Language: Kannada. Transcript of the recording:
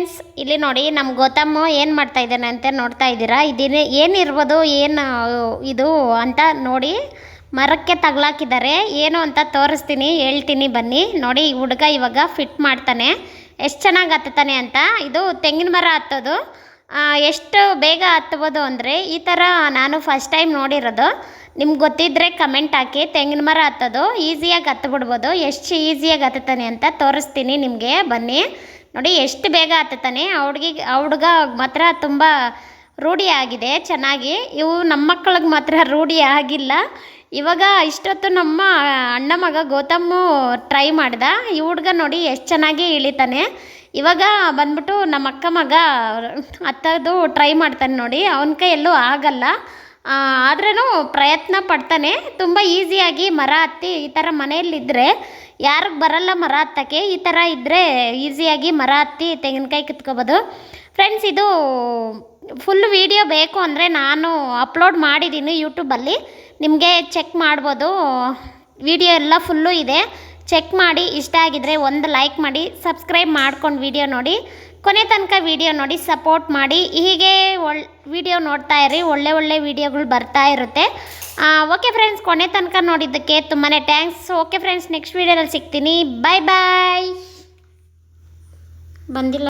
ಫ್ರೆಂಡ್ಸ್ ಇಲ್ಲಿ ನೋಡಿ ನಮ್ಮ ಗೌತಮ್ ಏನು ಮಾಡ್ತಾ ಇದ್ದಾನೆ ಅಂತ ನೋಡ್ತಾ ಇದ್ದೀರಾ? ಇದೇನೇ ಏನಿರ್ಬೋದು, ಏನು ಇದು ಅಂತ ನೋಡಿ ಮರಕ್ಕೆ ತಗ್ಲಾಕಿದ್ದಾರೆ. ಏನು ಅಂತ ತೋರಿಸ್ತೀನಿ, ಹೇಳ್ತೀನಿ ಬನ್ನಿ. ನೋಡಿ, ಈ ಹುಡುಗ ಇವಾಗ ಫಿಟ್ ಮಾಡ್ತಾನೆ. ಎಷ್ಟು ಚೆನ್ನಾಗಿ ಹತ್ತುತ್ತಾನೆ ಅಂತ. ಇದು ತೆಂಗಿನ ಮರ ಹತ್ತೋದು. ಎಷ್ಟು ಬೇಗ ಹತ್ಬೋದು ಅಂದರೆ ಈ ಥರ ನಾನು ಫಸ್ಟ್ ಟೈಮ್ ನೋಡಿರೋದು. ನಿಮ್ಗೆ ಗೊತ್ತಿದ್ದರೆ ಕಮೆಂಟ್ ಹಾಕಿ. ತೆಂಗಿನ ಮರ ಹತ್ತೋದು ಈಸಿಯಾಗಿ ಹತ್ಬಿಡ್ಬೋದು. ಎಷ್ಟು ಈಸಿಯಾಗಿ ಹತ್ತುತ್ತಾನೆ ಅಂತ ತೋರಿಸ್ತೀನಿ ನಿಮಗೆ. ಬನ್ನಿ. ನೋಡಿ, ಎಷ್ಟು ಬೇಗ ಆತ ಆ ಹುಡುಗಿಗೆ ಆ ಮಾತ್ರ ತುಂಬ ರೂಢಿ ಆಗಿದೆ, ಚೆನ್ನಾಗಿ. ಇವು ನಮ್ಮ ಮಕ್ಕಳಿಗೆ ಮಾತ್ರ ರೂಢಿ ಆಗಿಲ್ಲ. ಇವಾಗ ಇಷ್ಟೊತ್ತು ನಮ್ಮ ಅಣ್ಣ ಮಗ ಗೌತಮ್ಮು ಟ್ರೈ ಮಾಡ್ದ. ಈ ಹುಡುಗ ನೋಡಿ ಎಷ್ಟು ಚೆನ್ನಾಗಿ ಇಳಿತಾನೆ. ಇವಾಗ ಬಂದ್ಬಿಟ್ಟು ನಮ್ಮ ಅಕ್ಕ ಮಗ ಹತ್ತೋದು ಟ್ರೈ ಮಾಡ್ತಾನೆ ನೋಡಿ. ಅವನ ಕೈಯಲ್ಲೂ ಆಗಲ್ಲ. ಆದ್ರೂ ಪ್ರಯತ್ನ ಪಡ್ತಾನೆ. ತುಂಬ ಈಸಿಯಾಗಿ ಮರ ಹತ್ತಿ ಈ ಥರ ಮನೆಯಲ್ಲಿದ್ದರೆ ಯಾರಿಗೆ ಬರಲ್ಲ ಮರ ಹತ್ತಕ್ಕೆ, ಈ ಥರ ಇದ್ದರೆ ಈಸಿಯಾಗಿ ಮರ ಹತ್ತಿ ತೆಂಗಿನಕಾಯಿ ಕಿತ್ಕೋಬೋದು. ಫ್ರೆಂಡ್ಸ್ ಇದು ಫುಲ್ ವಿಡಿಯೋ ಬೇಕು ಅಂದರೆ ನಾನು ಅಪ್ಲೋಡ್ ಮಾಡಿದ್ದೀನಿ ಯೂಟ್ಯೂಬಲ್ಲಿ ನಿಮಗೆ ಚೆಕ್ ಮಾಡ್ಬೋದು. ವಿಡಿಯೋ ಎಲ್ಲ ಫುಲ್ಲು ಇದೆ. ಚೆಕ್ ಮಾಡಿ ಇಷ್ಟ ಆಗಿದ್ರೆ ಒಂದು ಲೈಕ್ ಮಾಡಿ ಸಬ್ಸ್ಕ್ರೈಬ್ ಮಾಡ್ಕೊಂಡು ವಿಡಿಯೋ ನೋಡಿ. ಕೊನೆ ತನಕ ವಿಡಿಯೋ ನೋಡಿ ಸಪೋರ್ಟ್ ಮಾಡಿ. ಹೀಗೆ ಒಳ್ ವಿಡಿಯೋ ನೋಡ್ತಾ ಇರಿ ಒಳ್ಳೆ ಒಳ್ಳೆ ವಿಡಿಯೋಗಳು ಬರ್ತಾ ಇರುತ್ತೆ. ಓಕೆ ಫ್ರೆಂಡ್ಸ್ ಕೊನೆ ತನಕ ನೋಡಿದ್ದಕ್ಕೆ ತುಂಬಾ ಥ್ಯಾಂಕ್ಸ್ ಓಕೆ ಫ್ರೆಂಡ್ಸ್ ನೆಕ್ಸ್ಟ್ ವಿಡಿಯೋದಲ್ಲಿ ಸಿಗ್ತೀನಿ. ಬಾಯ್ ಬಾಯ್ ಬಂದಿಲ್ಲ.